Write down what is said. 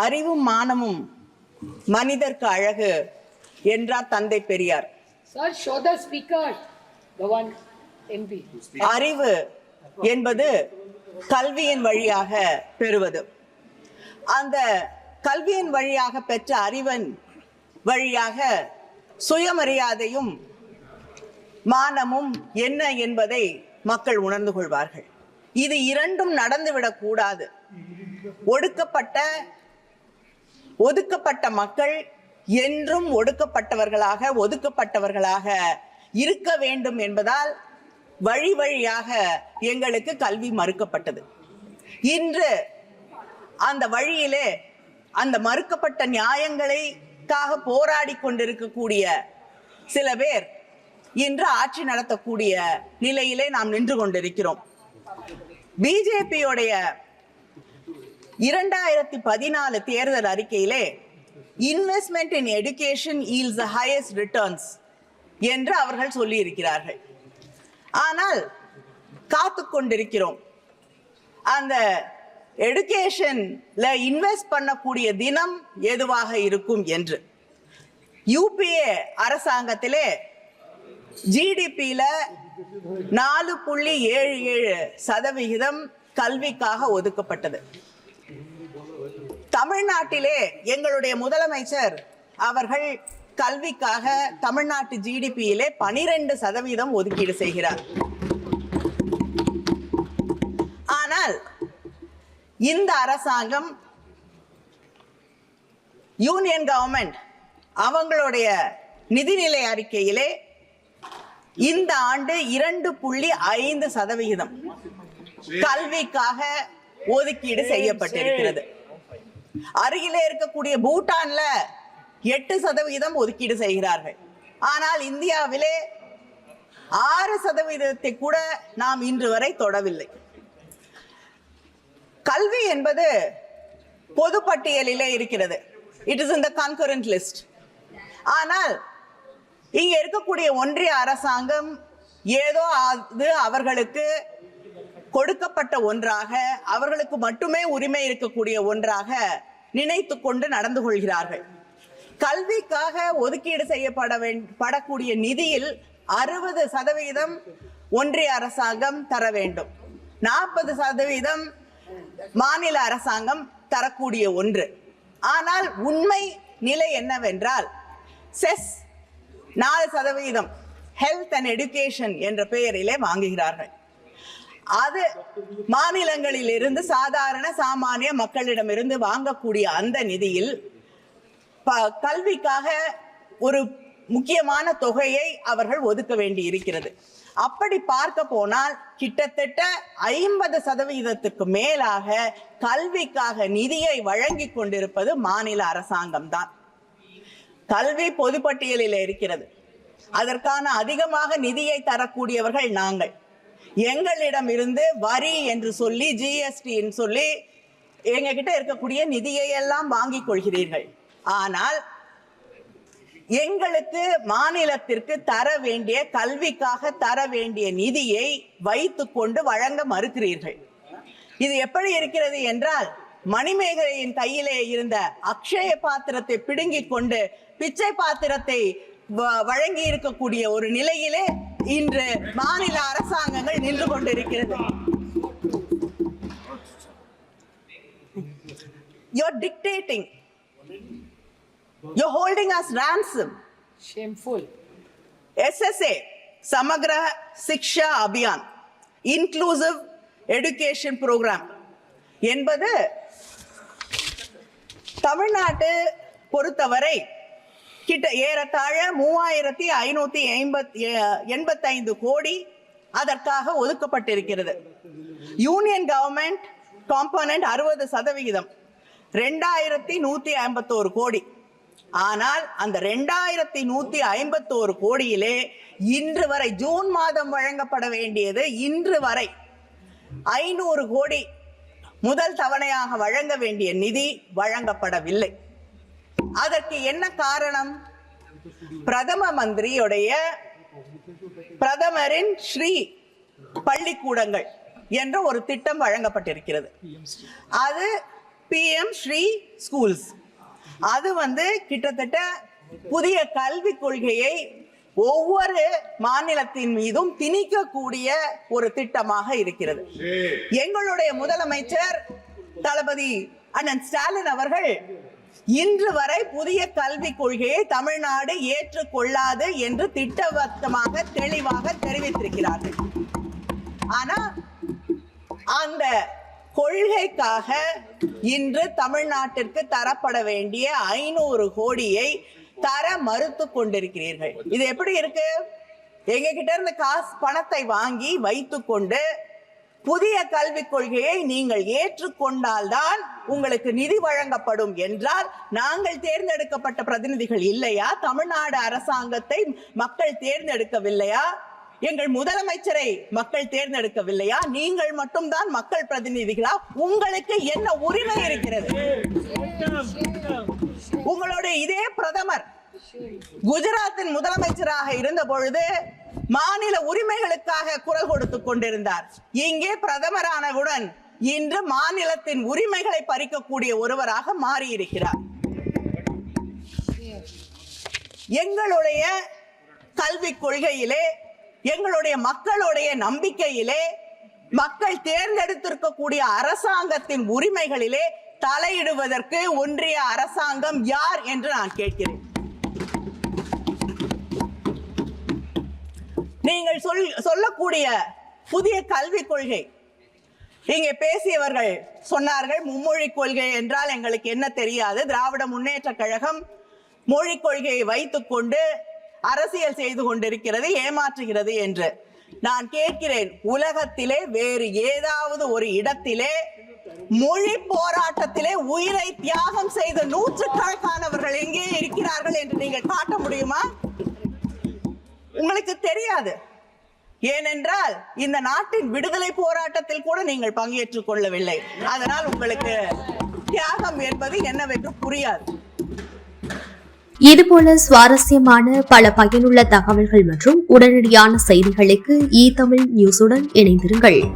அறிவும் மானமும் மனிதர்க்கு அழகு என்றார் தந்தை பெரியார். அறிவு என்பது கல்வியின் வழியாக பெறுவது. அந்த கல்வியின் வழியாக பெற்ற அறிவன் வழியாக சுயமரியாதையும் மானமும் என்ன என்பதை மக்கள் உணர்ந்து கொள்வார்கள். இது இரண்டும் நடந்துவிடக் கூடாது. ஒடுக்கப்பட்ட ஒதுக்கப்பட்ட மக்கள் என்றும் ஒடுக்கப்பட்டவர்களாக ஒதுக்கப்பட்டவர்களாக இருக்க வேண்டும் என்பதால் வழி வழியாக எங்களுக்கு கல்வி மறுக்கப்பட்டது. இன்று அந்த வழியிலே அந்த மறுக்கப்பட்ட நியாயங்களுக்காக போராடி கொண்டிருக்கக்கூடிய சில பேர் இன்று ஆட்சி நடத்தக்கூடிய நிலையிலே நாம் நின்று கொண்டிருக்கிறோம். பிஜேபியோடைய இரண்டாயிரத்தி பதினாலு தேர்தல் அறிக்கையிலே investment in education yields the highest returns என்று அவர்கள் சொல்லியிருக்கிறார்கள். ஆனால் காத்து கொண்டிருக்கிறோம். அந்த எடுகேஷன்ல இன்வெஸ்ட் பண்ணக்கூடிய தினம் எதுவாக இருக்கும் என்று. யூபிஏ அரசாங்கத்திலே ஜிடிபியில நாலு புள்ளி ஏழு ஏழு சதவிகிதம் கல்விக்காக ஒதுக்கப்பட்டது. தமிழ்நாட்டிலே எங்களுடைய முதலமைச்சர் அவர்கள் கல்விக்காக தமிழ்நாட்டு ஜிடிபியிலே பனிரெண்டு சதவீதம் ஒதுக்கீடு செய்கிறார். ஆனால் இந்த அரசாங்கம் யூனியன் கவர்மெண்ட் அவங்களுடைய நிதிநிலை அறிக்கையிலே இந்த ஆண்டு இரண்டு புள்ளி ஐந்து சதவிகிதம் கல்விக்காக ஒதுக்கீடு செய்யப்பட்டிருக்கிறது. அருகிலே இருக்கக்கூடிய பூட்டான்ல எட்டு சதவீதம் ஒதுக்கீடு செய்கிறார்கள். ஆனால் இந்தியாவிலே ஆறு சதவீதத்தை கூட நாம் இன்று வரை தொடவில்லை. கல்வி என்பது பொதுப்பட்டியலிலே இருக்கிறது. It is in the list ஆனால் இங்க இருக்கக்கூடிய ஒன்றிய அரசாங்கம் ஏதோ அது அவர்களுக்கு கொடுக்கப்பட்ட ஒன்றாக அவர்களுக்கு மட்டுமே உரிமை இருக்கக்கூடிய ஒன்றாக நினைத்து கொண்டு நடந்து கொள்கிறார்கள். கல்விக்காக ஒதுக்கீடு செய்யப்பட வேண்- படக்கூடிய நிதியில் அறுபது சதவீதம் ஒன்றிய அரசாங்கம் தர வேண்டும். நாற்பது சதவீதம் மாநில அரசாங்கம் தரக்கூடிய ஒன்று. ஆனால் உண்மை நிலை என்னவென்றால் செஸ் நாலு சதவீதம் ஹெல்த் அண்ட் எடுகேஷன் என்ற பெயரிலே வாங்குகிறார்கள். அது மாநிலங்களில் இருந்து சாதாரண சாமானிய மக்களிடமிருந்து வாங்கக்கூடிய அந்த நிதியில் ப- கல்விக்காக ஒரு முக்கியமான தொகையை அவர்கள் ஒதுக்க வேண்டி இருக்கிறது அப்படி பார்க்க போனால் கிட்டத்தட்ட ஐம்பது சதவீதத்துக்கு மேலாக கல்விக்காக நிதியை வழங்கி கொண்டிருப்பது மாநில அரசாங்கம் தான். கல்வி பொதுப்பட்டியலில் இருக்கிறது. அதற்கான அதிகமாக நிதியை தரக்கூடியவர்கள் நாங்கள். எங்களிடம் இருந்து வரி என்று சொல்லி ஜிஎஸ்டின்னு சொல்லி எங்ககிட்ட இருக்கக்கூடிய நிதியை எல்லாம் வாங்கிக் கொள்கிறீர்கள். ஆனால் எங்களுக்கு மாநிலத்திற்கு தர வேண்டிய கல்விக்காக தர வேண்டிய நிதியை வைத்துக்கொண்டு வழங்க மறுக்கிறீர்கள். இது எப்படி இருக்கிறது என்றால் மணிமேகலையின் கையிலே இருந்த அக்ஷய பாத்திரத்தை பிடுங்கிக் கொண்டு பிச்சை பாத்திரத்தை வழங்கி இருக்கக்கூடிய ஒரு நிலையிலே இன்று மாநில அரசாங்கங்கள் நின்று கொண்டிருக்கிறது You're dictating. You're holding us ransom. Shameful. SSA, Samagra Siksha Abhiyan, Inclusive Education Program என்பது தமிழ்நாட்டு பொறுத்தவரை கிட்ட ஏறத்தாழ மூவாயிரத்தி ஐநூத்தி ஐம்பத்தி எண்பத்தைந்து கோடி அதற்காக ஒதுக்கப்பட்டிருக்கிறது. யூனியன் கவர்மெண்ட் காம்பனண்ட் அறுபது சதவிகிதம். ரெண்டாயிரத்தி நூத்தி ஐம்பத்தோரு கோடி. ஆனால் அந்த ரெண்டாயிரத்தி நூத்தி ஐம்பத்தோரு கோடியிலே இன்று வரை ஜூன் மாதம் வழங்கப்பட வேண்டியது இன்று வரை ஐநூறு கோடி முதல் தவணையாக வழங்க வேண்டிய நிதி வழங்கப்படவில்லை. அதற்கு என்ன காரணம்? பிரதம மந்திரியுடைய பிரதமரின் ஸ்ரீ பள்ளிக்கூடங்கள் என்ற ஒரு திட்டம் வழங்கப்பட்டிருக்கிறது. அது பிஎம் ஸ்ரீ ஸ்கூல்ஸ் அது வந்து கிட்டத்தட்ட புதிய கல்விக் கொள்கையை ஒவ்வொரு மாநிலத்தின் மீதும் திணிக்கக்கூடிய ஒரு திட்டமாக இருக்கிறது. எங்களுடைய முதலமைச்சர் தளபதி அண்ணன் ஸ்டாலின் அவர்கள் இன்று வரை புதிய கல்விக் கொள்கையை தமிழ்நாடு ஏற்றுக்கொள்ளாது என்று திட்டவட்டமாக தெளிவாக தெரிவித்திருக்கிறார்கள். ஆனா அந்த கொள்கைக்காக இன்று தமிழ்நாட்டிற்கு தரப்பட வேண்டிய ஐநூறு கோடியை தர மறுத்து கொண்டிருக்கிறீர்கள். இது எப்படி இருக்கு? எங்க கிட்ட இருந்து காசு பணத்தை வாங்கி வைத்துக்கொண்டு புதிய கல்விக் கொள்கையை நீங்கள் ஏற்றுக்கொண்டால்தான் உங்களுக்கு நிதி வழங்கப்படும் என்றால் நாங்கள் தேர்ந்தெடுக்கப்பட்ட பிரதிநிதிகள் இல்லையா? தமிழ்நாடு அரசாங்கத்தை மக்கள் தேர்ந்தெடுக்கவில்லையா? எங்கள் முதலமைச்சரை மக்கள் தேர்ந்தெடுக்கவில்லையா? நீங்கள் மட்டும்தான் மக்கள் பிரதிநிதிகளா? உங்களுக்கு என்ன உரிமை இருக்கிறது? உங்களுடைய இதே பிரதமர் குஜராத்தின் முதலமைச்சராக இருந்த பொழுது மாநில உரிமைகளுக்காக குரல் கொடுத்துக் கொண்டிருந்தார். இங்கே பிரதமரானவுடன் இன்று மாநிலத்தின் உரிமைகளை பறிக்கக்கூடிய ஒருவராக மாறியிருக்கிறார். எங்களுடைய கல்விக் கொள்கையிலே எங்களுடைய மக்களுடைய நம்பிக்கையிலே மக்கள் தேர்ந்தெடுத்திருக்கக்கூடிய அரசாங்கத்தின் உரிமைகளிலே தலையிடுவதற்கு ஒன்றிய அரசாங்கம் யார் என்று நான் கேட்கிறேன். நீங்கள் சொல் சொல்லக்கூடிய புதிய கல்விக் கொள்கை. இங்கே பேசியவர்கள் சொன்னார்கள் மும்மொழி கொள்கை என்றால் எங்களுக்கு என்ன தெரியாது. திராவிட முன்னேற்ற கழகம் மொழிக் கொள்கையை வைத்துக்கொண்டு அரசியல் செய்து கொண்டிருக்கிறது ஏமாற்றுகிறது என்று. நான் கேட்கிறேன் உலகத்திலே வேறு ஏதாவது ஒரு இடத்திலே மொழி போராட்டத்திலே உயிரை தியாகம் செய்த நூற்றுக்கணக்கானவர்கள் எங்கே இருக்கிறார்கள் என்று நீங்கள் காட்ட முடியுமா? உங்களுக்கு தெரியாது. ஏனென்றால் இந்த நாட்டின் விடுதலை போராட்டத்தில் கூட நீங்கள் பங்கேற்றுக் கொள்ளவில்லை. அதனால் உங்களுக்கு தியாகம் என்பது என்னவென்று புரியாது. இதுபோல சுவாரஸ்யமான பல பயனுள்ள தகவல்கள் மற்றும் உடனடியான செய்திகளுக்கு இ தமிழ் நியூஸுடன் இணைந்திருங்கள்.